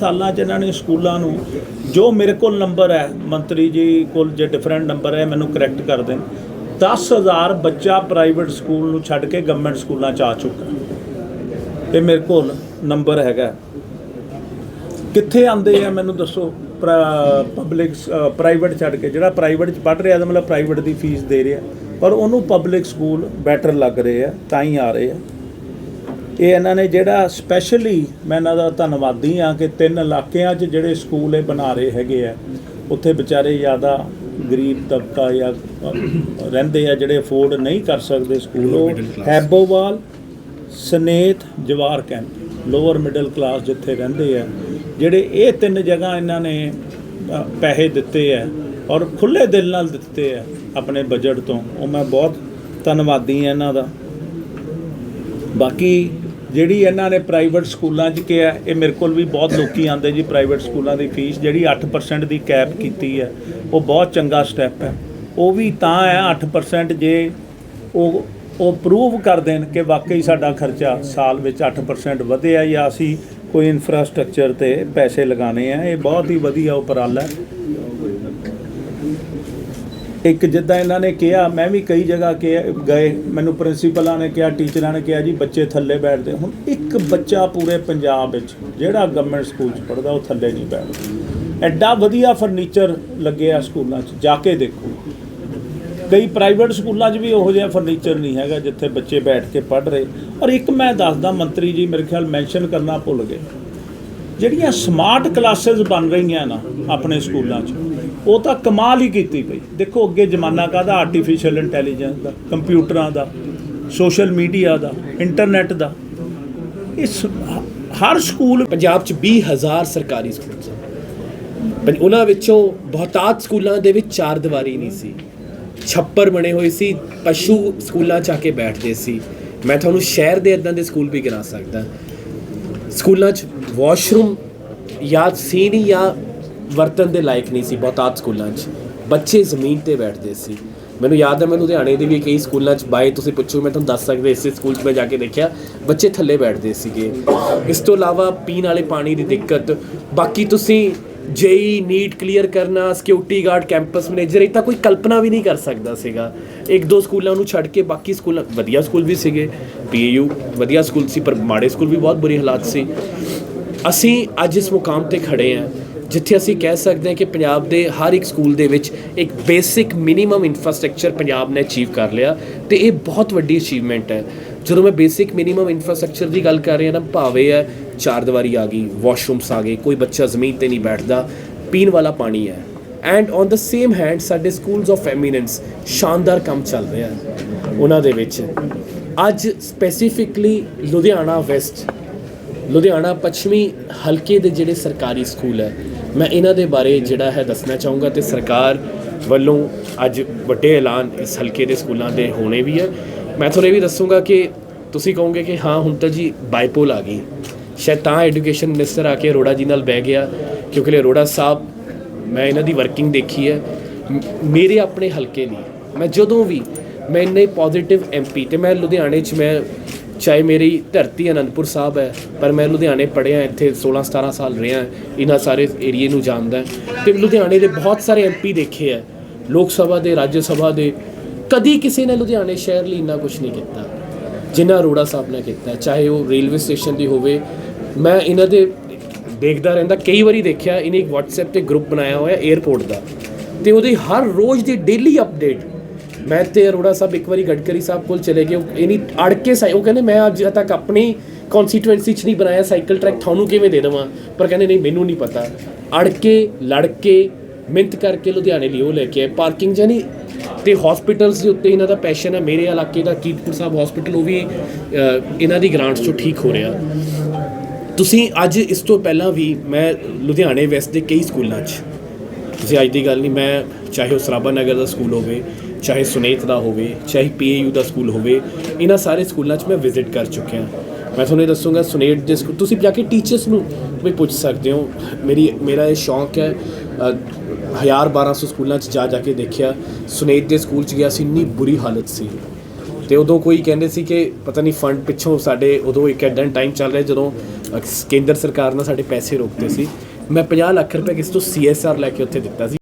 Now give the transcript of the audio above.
ਸਾਲਾਂ 'ਚ ਇਹਨਾਂ ਨੇ ਸਕੂਲਾਂ ਨੂੰ, ਜੋ ਮੇਰੇ ਕੋਲ ਨੰਬਰ ਹੈ, ਮੰਤਰੀ ਜੀ ਕੋਲ ਜੇ ਡਿਫਰੈਂਟ ਨੰਬਰ ਹੈ, ਮੈਨੂੰ ਕਰੈਕਟ ਕਰ ਦੇਣ। 10000 ਬੱਚਾ ਪ੍ਰਾਈਵੇਟ ਸਕੂਲ ਨੂੰ ਛੱਡ ਕੇ ਗਵਰਨਮੈਂਟ ਸਕੂਲਾਂ 'ਚ ਆ ਚੁੱਕਾ ਇਹ ਮੇਰੇ ਕੋਲ ਨੰਬਰ ਹੈਗਾ ਕਿੱਥੇ ਆਂਦੇ ਆ, ਮੈਨੂੰ ਦੱਸੋ। ਪਬਲਿਕ ਪ੍ਰਾਈਵੇਟ ਛੱਡ ਕੇ, ਜਿਹੜਾ ਪ੍ਰਾਈਵੇਟ ਚ ਪੜ ਰਿਹਾ ਤਾਂ ਮਤਲਬ ਪ੍ਰਾਈਵੇਟ ਦੀ ਫੀਸ ਦੇ ਰਿਹਾ। ਪਰ ਉਹਨੂੰ ਪਬਲਿਕ ਸਕੂਲ ਬੈਟਰ ਲੱਗ ਰਹੇ ਆ, ਤਾਂ ਹੀ ਆ ਰਹੇ ਆ। ਇਹ ਇਹਨਾਂ ਨੇ ਜਿਹੜਾ ਸਪੈਸ਼ਲੀ ਮੈਂ ਇਹਨਾਂ ਦਾ ਧੰਨਵਾਦੀ ਆ ਕਿ ਤਿੰਨ ਇਲਾਕਿਆਂ 'ਚ ਜਿਹੜੇ ਸਕੂਲ ਇਹ ਬਣਾ ਰਹੇ ਹੈਗੇ ਆ ਉੱਥੇ ਵਿਚਾਰੇ ਜ਼ਿਆਦਾ ਗਰੀਬ ਤਬਕਾ ਜਾਂ ਰਹਿੰਦੇ ਆ ਜਿਹੜੇ ਅਫੋਰਡ ਨਹੀਂ ਕਰ ਸਕਦੇ ਸਕੂਲ। ਉਹ ਹੈਬੋਵਾਲ ਸਨੇਤ ਜਵਾਰ ਕੈਂਪ ਲੋਅਰ ਮਿਡਲ ਕਲਾਸ ਜਿੱਥੇ ਰਹਿੰਦੇ ਆ। ਜਿਹੜੇ ਇਹ ਤਿੰਨ ਜਗ੍ਹਾ ਇਹਨਾਂ ਨੇ ਪੈਸੇ ਦਿੱਤੇ ਆ ਔਰ ਖੁੱਲੇ ਦਿਲ ਨਾਲ ਦਿੱਤੇ ਆ ਆਪਣੇ ਬਜਟ ਤੋਂ। ਉਹ ਮੈਂ ਬਹੁਤ ਧੰਨਵਾਦੀ ਆ ਇਹਨਾਂ ਦਾ। ਬਾਕੀ ਜਿਹੜੀ ਇਹਨਾਂ ਨੇ ਪ੍ਰਾਈਵੇਟ ਸਕੂਲਾਂ 'ਚ ਕਿਹਾ, ਇਹ ਮੇਰੇ ਕੋਲ ਵੀ ਬਹੁਤ ਲੋਕੀ ਆਉਂਦੇ ਜੀ ਪ੍ਰਾਈਵੇਟ ਸਕੂਲਾਂ ਦੀ ਫੀਸ ਜਿਹੜੀ 8% ਦੀ ਕੈਪ ਕੀਤੀ ਹੈ, ਉਹ ਬਹੁਤ ਚੰਗਾ ਸਟੈਪ ਹੈ। ਉਹ ਵੀ ਤਾਂ ਹੈ 8% ਜੇ ਉਹ ਉਹ ਪ੍ਰੂਵ ਕਰ ਦੇਣ ਕਿ ਵਾਕਈ ਸਾਡਾ ਖਰਚਾ ਸਾਲ ਵਿੱਚ 8% ਵਧਿਆ ਜਾਂ ਅਸੀਂ ਕੋਈ ਇਨਫਰਾਸਟ੍ਰਕਚਰ ਤੇ ਪੈਸੇ ਲਗਾਣੇ ਆ, ਇਹ ਬਹੁਤ ਹੀ ਵਧੀਆ ਉਪਰਾਲਾ ਹੈ। ਇੱਕ ਜਿੱਦਾਂ ਇਹਨਾਂ ਨੇ ਕਿਹਾ, ਮੈਂ ਵੀ ਕਈ ਜਗ੍ਹਾ ਕਿ ਗਏ, ਮੈਨੂੰ ਪ੍ਰਿੰਸੀਪਲਾਂ ਨੇ ਕਿਹਾ ਟੀਚਰਾਂ ਨੇ ਕਿਹਾ ਜੀ, ਬੱਚੇ ਥੱਲੇ ਬੈਠਦੇ। ਹੁਣ ਇੱਕ ਬੱਚਾ ਪੂਰੇ ਪੰਜਾਬ ਵਿੱਚ, ਜਿਹੜਾ ਗਵਰਨਮੈਂਟ ਸਕੂਲ 'ਚ ਪੜਦਾ ਉਹ ਥੱਲੇ ਨਹੀਂ ਬੈਠਦਾ। ਐਡਾ ਵਧੀਆ ਫਰਨੀਚਰ ਲੱਗਿਆ ਸਕੂਲਾਂ 'ਚ, ਜਾ ਕੇ ਦੇਖੋ। ਕਈ ਪ੍ਰਾਈਵੇਟ ਸਕੂਲਾਂ 'ਚ ਵੀ ਉਹੋ ਜਿਹਾ ਫਰਨੀਚਰ ਨਹੀਂ ਹੈਗਾ, ਜਿੱਥੇ ਬੱਚੇ ਬੈਠ ਕੇ ਪੜ੍ਹ ਰਹੇ। ਔਰ ਇੱਕ ਮੈਂ ਦੱਸਦਾ, ਮੰਤਰੀ ਜੀ, ਮੇਰੇ ਖਿਆਲ ਮੈਂਸ਼ਨ ਕਰਨਾ ਭੁੱਲ ਗਏ। ਜਿਹੜੀਆਂ ਸਮਾਰਟ ਕਲਾਸਿਸ ਬਣ ਰਹੀਆਂ ਨਾ, ਆਪਣੇ ਸਕੂਲਾਂ 'ਚ ਉਹ ਤਾਂ ਕਮਾਲ ਹੀ ਕੀਤੀ ਪਈ। ਦੇਖੋ ਅੱਗੇ ਜ਼ਮਾਨਾ ਕਾਹਦਾ? ਆਰਟੀਫੀਸ਼ੀਅਲ ਇੰਟੈਲੀਜੈਂਸ ਦਾ, ਕੰਪਿਊਟਰਾਂ ਦਾ ਸੋਸ਼ਲ ਮੀਡੀਆ ਦਾ ਇੰਟਰਨੈਟ ਦਾ। ਇਸ ਹਰ ਸਕੂਲ ਪੰਜਾਬ 'ਚ 20000 ਸਰਕਾਰੀ ਸਕੂਲ ਸਨ ਪਰ ਉਹਨਾਂ ਵਿੱਚੋਂ ਬਹੁਤਾਤ ਸਕੂਲਾਂ ਦੇ ਵਿੱਚ ਚਾਰ ਦੀਵਾਰੀ ਨਹੀਂ ਸੀ। ਛੱਪਰ ਬਣੇ ਹੋਏ ਸੀ, ਪਸ਼ੂ ਸਕੂਲਾਂ 'ਚ ਆ ਕੇ ਬੈਠਦੇ ਸੀ। ਮੈਂ ਤੁਹਾਨੂੰ ਸ਼ਹਿਰ ਦੇ ਇਦਾਂ ਦੇ ਸਕੂਲ ਵੀ ਗਿਣਾ ਸਕਦਾ। ਸਕੂਲਾਂ 'ਚ ਵਾਸ਼ਰੂਮ ਜਾਂ ਸੀ ਨਹੀਂ ਜਾਂ ਵਰਤਨ ਦੇ ਲਾਇਕ ਨਹੀਂ ਸੀ ਬਹੁਤਾਤ ਸਕੂਲਾਂ 'ਚ। ਬੱਚੇ ਜ਼ਮੀਨ ਤੇ ਬੈਠਦੇ ਸੀ। ਮੈਨੂੰ ਯਾਦ ਹੈ, ਮੈਂ ਲੁਧਿਆਣੇ ਦੇ ਵੀ ਕਈ ਸਕੂਲਾਂ 'ਚ ਬਾਏ ਤੁਸੀਂ ਪੁੱਛੋ, ਮੈਂ ਤੁਹਾਨੂੰ ਦੱਸ ਸਕਦਾ ਇਸੇ ਸਕੂਲ 'ਚ ਮੈਂ ਜਾ ਕੇ ਦੇਖਿਆ, ਬੱਚੇ ਥੱਲੇ ਬੈਠਦੇ ਸੀਗੇ। ਇਸ ਤੋਂ ਇਲਾਵਾ ਪੀਣ ਵਾਲੇ ਪਾਣੀ ਦੀ ਦਿੱਕਤ। ਬਾਕੀ ਤੁਸੀਂ ਜੇਈ ਨੀਟ ਕਲੀਅਰ ਕਰਨਾ, ਸਿਕਿਉਰਿਟੀ ਗਾਰਡ, ਕੈਂਪਸ ਮੈਨੇਜਰ, ਇਹ ਤਾਂ ਕੋਈ ਕਲਪਨਾ ਵੀ ਨਹੀਂ ਕਰ ਸਕਦਾ ਸੀਗਾ। ਇੱਕ ਦੋ ਸਕੂਲਾਂ ਨੂੰ ਛੱਡ ਕੇ ਬਾਕੀ ਸਕੂਲ, ਵਧੀਆ ਸਕੂਲ ਵੀ ਸੀਗੇ। ਪੀਯੂ ਵਧੀਆ ਸਕੂਲ ਸੀ, ਪਰ ਮਾੜੇ ਸਕੂਲ ਵੀ ਬਹੁਤ ਬੁਰੇ ਹਾਲਾਤ ਸੀ। ਅਸੀਂ ਅੱਜ ਇਸ ਮੁਕਾਮ ਤੇ ਖੜੇ ਹਾਂ। ਜਿੱਥੇ ਅਸੀਂ ਕਹਿ ਸਕਦੇ ਹਾਂ ਕਿ ਪੰਜਾਬ ਦੇ ਹਰ ਇੱਕ ਸਕੂਲ ਦੇ ਵਿੱਚ ਇੱਕ ਬੇਸਿਕ ਮਿਨੀਮਮ ਇਨਫਰਾਸਟ੍ਰਕਚਰ ਪੰਜਾਬ ਨੇ ਅਚੀਵ ਕਰ ਲਿਆ ਤੇ ਇਹ ਬਹੁਤ ਵੱਡੀ ਅਚੀਵਮੈਂਟ ਹੈ। ਜਦੋਂ ਮੈਂ ਬੇਸਿਕ ਮਿਨੀਮਮ ਇਨਫਰਾਸਟ੍ਰਕਚਰ ਦੀ ਗੱਲ ਕਰ ਰਿਹਾ ਨਾ, ਭਾਵੇਂ ਹੈ ਚਾਰ ਦੀਵਾਰੀ ਆ ਗਈ, ਵਾਸ਼ਰੂਮਸ ਆ ਗਏ, ਕੋਈ ਬੱਚਾ ਜ਼ਮੀਨ ਤੇ ਨਹੀਂ ਬੈਠਦਾ, ਪੀਣ ਵਾਲਾ ਪਾਣੀ ਹੈ। And on the same hand ਸਾਡੇ ਸਕੂਲਸ ਆਫ ਐਮੀਨੈਂਸ ਸ਼ਾਨਦਾਰ ਕੰਮ ਚੱਲ ਰਿਹਾ ਹੈ ਉਹਨਾਂ ਦੇ ਵਿੱਚ। ਅੱਜ ਸਪੈਸੀਫਿਕਲੀ ਲੁਧਿਆਣਾ ਵੈਸਟ ਲੁਧਿਆਣਾ ਪੱਛਮੀ ਹਲਕੇ ਦੇ ਜਿਹੜੇ ਸਰਕਾਰੀ ਸਕੂਲ ਹੈ ਮੈਂ ਇਹਨਾਂ ਦੇ ਬਾਰੇ ਜਿਹੜਾ ਹੈ ਦੱਸਣਾ ਚਾਹੂੰਗਾ ਤੇ ਸਰਕਾਰ ਵੱਲੋਂ ਅੱਜ ਵੱਡੇ ਐਲਾਨ ਇਸ ਹਲਕੇ ਦੇ ਸਕੂਲਾਂ ਦੇ ਹੋਣੇ ਵੀ ਹੈ ਮੈਂ ਤੁਹਾਨੂੰ ਇਹ ਵੀ ਦੱਸੂੰਗਾ ਕਿ ਤੁਸੀਂ ਕਹੋਗੇ ਕਿ ਹਾਂ, ਹੁਣ ਤਾਂ ਜੀ ਬਾਈਪੋਲ ਆ ਗਈ। ਸ਼ਾਇਦ ਤਾਂ ਐਜੂਕੇਸ਼ਨ ਮਿਨਿਸਟਰ ਆ ਕੇ ਅਰੋੜਾ ਜੀ ਨਾਲ ਬਹਿ ਗਿਆ, ਕਿਉਂਕਿ ਅਰੋੜਾ ਸਾਹਿਬ, ਮੈਂ ਇਹਨਾਂ ਦੀ ਵਰਕਿੰਗ ਦੇਖੀ ਹੈ। ਮੇਰੇ ਆਪਣੇ ਹਲਕੇ ਲਈ ਮੈਂ ਜਦੋਂ ਵੀ, ਮੈਂ ਇੰਨੇ ਪੋਜ਼ਿਟਿਵ ਐਮਪੀ ਤੇ ਮੈਂ ਲੁਧਿਆਣੇ 'ਚ ਮੈਂ ਚਾਹੇ ਮੇਰੀ ਧਰਤੀ ਅਨੰਦਪੁਰ ਸਾਹਿਬ ਹੈ, ਪਰ ਮੈਂ ਲੁਧਿਆਣੇ ਪੜ੍ਹਿਆ ਇੱਥੇ 16 17 ਸਾਲ ਰਿਹਾ ਇਹਨਾਂ ਸਾਰੇ ਏਰੀਏ ਨੂੰ ਜਾਣਦਾ ਤੇ ਲੁਧਿਆਣੇ ਦੇ ਬਹੁਤ ਸਾਰੇ ਐਮਪੀ ਦੇਖੇ ਹੈ, ਲੋਕ ਸਭਾ ਦੇ, ਰਾਜ ਸਭਾ ਦੇ। ਕਦੀ ਕਿਸੇ ਨੇ ਲੁਧਿਆਣੇ ਸ਼ਹਿਰ ਲਈ ਇੰਨਾ ਕੁਝ ਨਹੀਂ ਕੀਤਾ, ਜਿੰਨਾ ਅਰੋੜਾ ਸਾਹਿਬ ਨੇ ਕੀਤਾ, ਚਾਹੇ ਉਹ ਰੇਲਵੇ ਸਟੇਸ਼ਨ ਦੀ ਹੋਵੇ। ਮੈਂ ਇਹਨਾਂ ਦੇ ਦੇਖਦਾ ਰਹਿੰਦਾ, ਕਈ ਵਾਰੀ ਦੇਖਿਆ, ਇਹਨੇ ਇੱਕ WhatsApp ਤੇ ਗਰੁੱਪ ਬਣਾਇਆ ਹੋਇਆ 에어ਪੋਰਟ ਦਾ। ਤੇ ਉਹਦੀ ਹਰ ਰੋਜ਼ ਦੀ ਡੇਲੀ ਅਪਡੇਟ ਮੈਂ ਤੇ ਅਰੋੜਾ ਸਾਹਿਬ ਇੱਕ ਵਾਰੀ ਗਡਕਰੀ ਸਾਹਿਬ ਕੋਲ ਚਲੇ ਗਏ। ਉਹ ਇਹਨੀ ਅੜ ਕੇ ਸਾਈ ਉਹ ਕਹਿੰਦੇ, ਮੈਂ ਅੱਜ ਤੱਕ ਆਪਣੀ ਕਨਸਟੀਟੂਐਂਸੀ 'ਚ ਨਹੀਂ ਬਣਾਇਆ ਸਾਈਕਲ ਟਰੈਕ ਤੁਹਾਨੂੰ ਕਿਵੇਂ ਦੇ ਦੇਵਾਂ? ਪਰ ਕਹਿੰਦੇ, ਨਹੀਂ, ਮੈਨੂੰ ਨਹੀਂ ਪਤਾ। ਅੜ ਕੇ ਲੜ ਕੇ ਮਿਹਨਤ ਕਰਕੇ ਲੁਧਿਆਣੇ ਲਈ ਉਹ ਲੈ ਕੇ ਆਏ। ਪਾਰਕਿੰਗ ਜਾਨੀ ਤੇ ਹਸਪੀਟਲਸ ਦੇ ਉੱਤੇ ਇਹਨਾਂ ਦਾ ਪੈਸ਼ਨ ਹੈ। ਮੇਰੇ ਇਲਾਕੇ ਦਾ ਕੀਰਤਪੁਰ ਸਾਹਿਬ ਹਸਪੀਟਲ ਉਹ ਵੀ ਇਹਨਾਂ ਦੀ ਗ੍ਰਾਂਟਸ ਚੋਂ ਠੀਕ ਹੋ ਰਿਹਾ। ਤੁਸੀਂ ਅੱਜ ਇਸ ਤੋਂ ਪਹਿਲਾਂ ਵੀ, ਮੈਂ ਲੁਧਿਆਣੇ ਵੈਸਟ ਦੇ ਕਈ ਸਕੂਲਾਂ 'ਚ, ਤੁਸੀਂ ਅੱਜ ਦੀ ਗੱਲ ਨਹੀਂ, ਮੈਂ ਚਾਹੇ ਉਹ ਸਰਾਭਾ ਨਗਰ ਦਾ ਸਕੂਲ ਹੋਵੇ ਚਾਹੇ ਸੁਨੇਤ ਦਾ ਹੋਵੇ ਚਾਹੇ ਪੀਏਯੂ ਦਾ ਸਕੂਲ ਹੋਵੇ ਇਹਨਾਂ ਸਾਰੇ ਸਕੂਲਾਂ 'ਚ ਮੈਂ ਵਿਜ਼ਿਟ ਕਰ ਚੁੱਕਿਆ ਮੈਂ ਤੁਹਾਨੂੰ ਇਹ ਦੱਸੂੰਗਾ ਸੁਨੇਟ ਦੇ ਸਕੂਲ ਤੁਸੀਂ ਜਾ ਕੇ ਟੀਚਰਸ ਨੂੰ ਵੀ ਪੁੱਛ ਸਕਦੇ ਹੋ। ਮੇਰੀ ਮੇਰਾ ਇਹ ਸ਼ੌਂਕ ਹੈ ਅ, ਹਜ਼ਾਰ 1200 ਸਕੂਲਾਂ 'ਚ ਜਾ ਜਾ ਕੇ ਦੇਖਿਆ। ਸੁਨੇਤ ਦੇ ਸਕੂਲ 'ਚ ਗਿਆ ਸੀ ਇੰਨੀ ਬੁਰੀ ਹਾਲਤ ਸੀ। ਤੇ ਉਦੋਂ ਕੋਈ ਕਹਿੰਦੇ ਸੀ ਕਿ ਪਤਾ ਨਹੀਂ ਫੰਡ ਪਿੱਛੋਂ ਸਾਡੇ ਉਦੋਂ ਇੱਕ ਐਡਨ ਟਾਈਮ ਚੱਲ ਰਿਹਾ ਜਦੋਂ ਕੇਂਦਰ ਸਰਕਾਰ ਨੇ ਸਾਡੇ ਪੈਸੇ ਰੋਕਦੇ ਸੀ। ਮੈਂ 50 ਲੱਖ ਰੁਪਏ ਕਿਸ ਤੋਂ ਸੀਐਸਆਰ ਲੈ ਕੇ ਉੱਥੇ ਦਿੱਤਾ ਸੀ।